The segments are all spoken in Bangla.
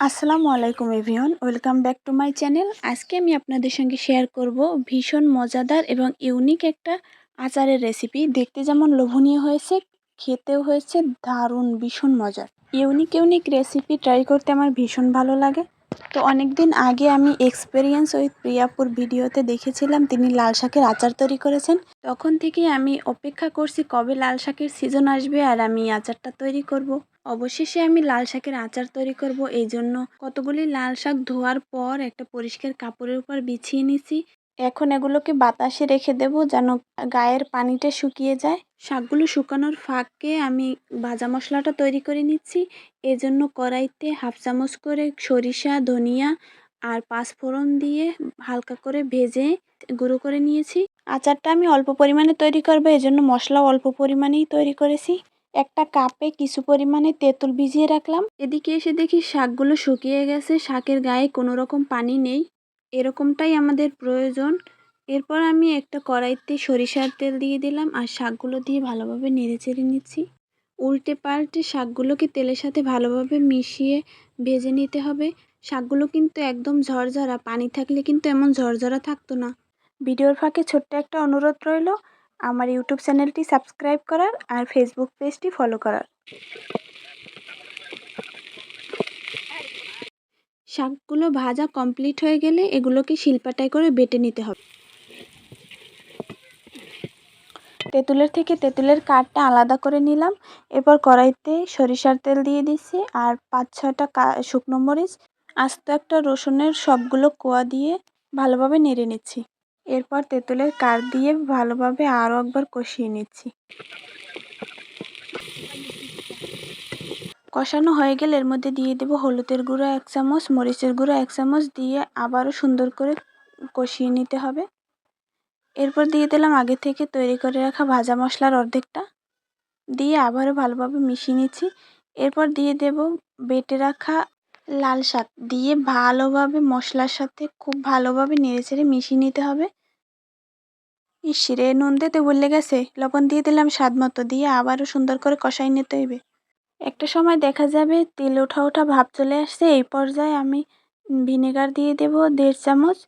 আসসালামু আলাইকুম everyone welcome back to my channel. আজকে আমি আপনাদের সঙ্গে শেয়ার করব ভীষণ মজাদার এবং ইউনিক একটা আচারের রেসিপি। দেখতে যেমন লোভনীয় হয়েছে, খেতেও হয়েছে, দারুণ, ভীষণ মজার। ইউনিক ইউনিক রেসিপি, ট্রাই করতে আমার ভীষণ ভালো লাগে। তো অনেক দিন আগে আমি এক্সপেরিয়েন্স উইথ প্রিয়াপুর ভিডিওতে দেখেছিলাম, তিনি লাল শাকের আচার তৈরি করেছেন। তখন থেকে আমি অপেক্ষা করছি কবে লাল শাকের সিজন আসবে আর আমি আচারটা তৈরি করব। অবশেষে আমি লাল শাকের আচার তৈরি করব। এই জন্য কতগুলি লাল শাক ধোয়ার পর একটা পরিষ্কার কাপড়ের উপর বিছিয়ে নিছি। এখন এগুলোকে বাতাসে রেখে দেব যেন গায়ের পানিটা শুকিয়ে যায়। শাকগুলো শুকানোর ফাঁকে আমি ভাজা মশলাটা তৈরি করে নিচ্ছি। এজন্য কড়াইতে হাফ চামচ করে সরিষা, ধনিয়া আর পাঁচফোড়ন দিয়ে হালকা করে ভেজে গুঁড়ো করে নিয়েছি। আচারটা আমি অল্প পরিমাণে তৈরি করব, এজন্য মশলাও অল্প পরিমাণেই তৈরি করেছি। একটা কাপে কিছু পরিমাণে তেঁতুল ভিজিয়ে রাখলাম। এদিকে এসে দেখি শাকগুলো শুকিয়ে গেছে, শাকের গায়ে কোনো রকম পানি নেই। এরকমটাই আমাদের প্রয়োজন। এরপর আমি একটা কড়াইতে সরিষার তেল দিয়ে দিলাম আর শাকগুলো দিয়ে ভালোভাবে নেড়ে চেড়ে নিচ্ছি। উল্টে পাল্টে শাকগুলোকে তেলের সাথে ভালোভাবে মিশিয়ে ভেজে নিতে হবে। শাকগুলো কিন্তু একদম ঝরঝরা, পানি থাকলে কিন্তু এমন ঝরঝরা থাকতো না। ভিডিওর ফাঁকে ছোট্ট একটা অনুরোধ রইল, আমার ইউটিউব চ্যানেলটি সাবস্ক্রাইব করার আর ফেসবুক পেজটি ফলো করার। শাকগুলো ভাজা কমপ্লিট হয়ে গেলে এগুলোকে শিলপাটায় করে বেটে নিতে হবে। তেঁতুলের থেকে তেঁতুলের কাঠটা আলাদা করে নিলাম। এরপর কড়াইতে সরিষার তেল দিয়ে দিচ্ছি আর পাঁচ ছটা শুকনো মরিচ, আস্ত একটা রসুনের সবগুলো কোয়া দিয়ে ভালোভাবে নেড়ে নিচ্ছি। এরপর তেঁতুলের কাঠ দিয়ে ভালোভাবে আরও একবার কষিয়ে নিচ্ছি। কষানো হয়ে গেলে এর মধ্যে দিয়ে দেবো হলুদের গুঁড়ো এক চামচ, মরিচের গুঁড়ো এক চামচ দিয়ে আবারও সুন্দর করে কষিয়ে নিতে হবে। এরপর দিয়ে দিলাম আগে থেকে তৈরি করে রাখা ভাজা মশলার অর্ধেকটা। দিয়ে আবারও ভালোভাবে মিশিয়ে নিচ্ছি। এরপর দিয়ে দেব বেটে রাখা লাল শাক। দিয়ে ভালোভাবে মশলার সাথে খুব ভালোভাবে নেড়ে চেড়ে মিশিয়ে নিতে হবে। ইস রে, নুন দিতে বললে গেছে। লবণ দিয়ে দিলাম স্বাদ মতো। দিয়ে আবারও সুন্দর করে কষাই নিতে হইবে। একটা সময় দেখা যাবে তেল ওঠা ওঠা ভাব চলে আসছে, এই পর্যায়ে আমি ভিনেগার দিয়ে দেব দেড় চামচ।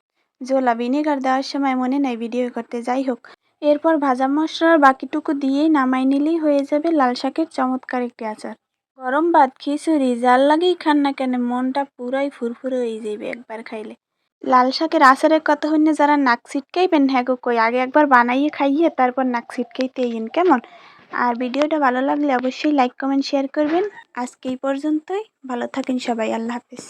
জোলা ভিনেগার দেওয়ার সময় মনে নাই ভিডিও করতে, যাই হোক। এরপর ভাজা মশলার বাকিটুকু দিয়েই নামাই নিলেই হয়ে যাবে লাল শাকের চমৎকার একটি আচার। গরম ভাত, খিচুড়ি, যার লাগেই খান না কেন, মনটা পুরাই ফুরফুরে হয়ে যাবে একবার খাইলে। লাল শাকের আচারের কথা হইনে যারা নাক ছিটকাইবেন হ্যাঁ কই, আগে একবার বানাইয়ে খাইয়ে তারপর নাক ছিটকাইতে কেমন? আর ভিডিওটা ভালো লাগলে অবশ্যই লাইক কমেন্ট শেয়ার করবেন। আজকে এই পর্যন্তই। ভালো থাকেন সবাই। আল্লাহ হাফিজ।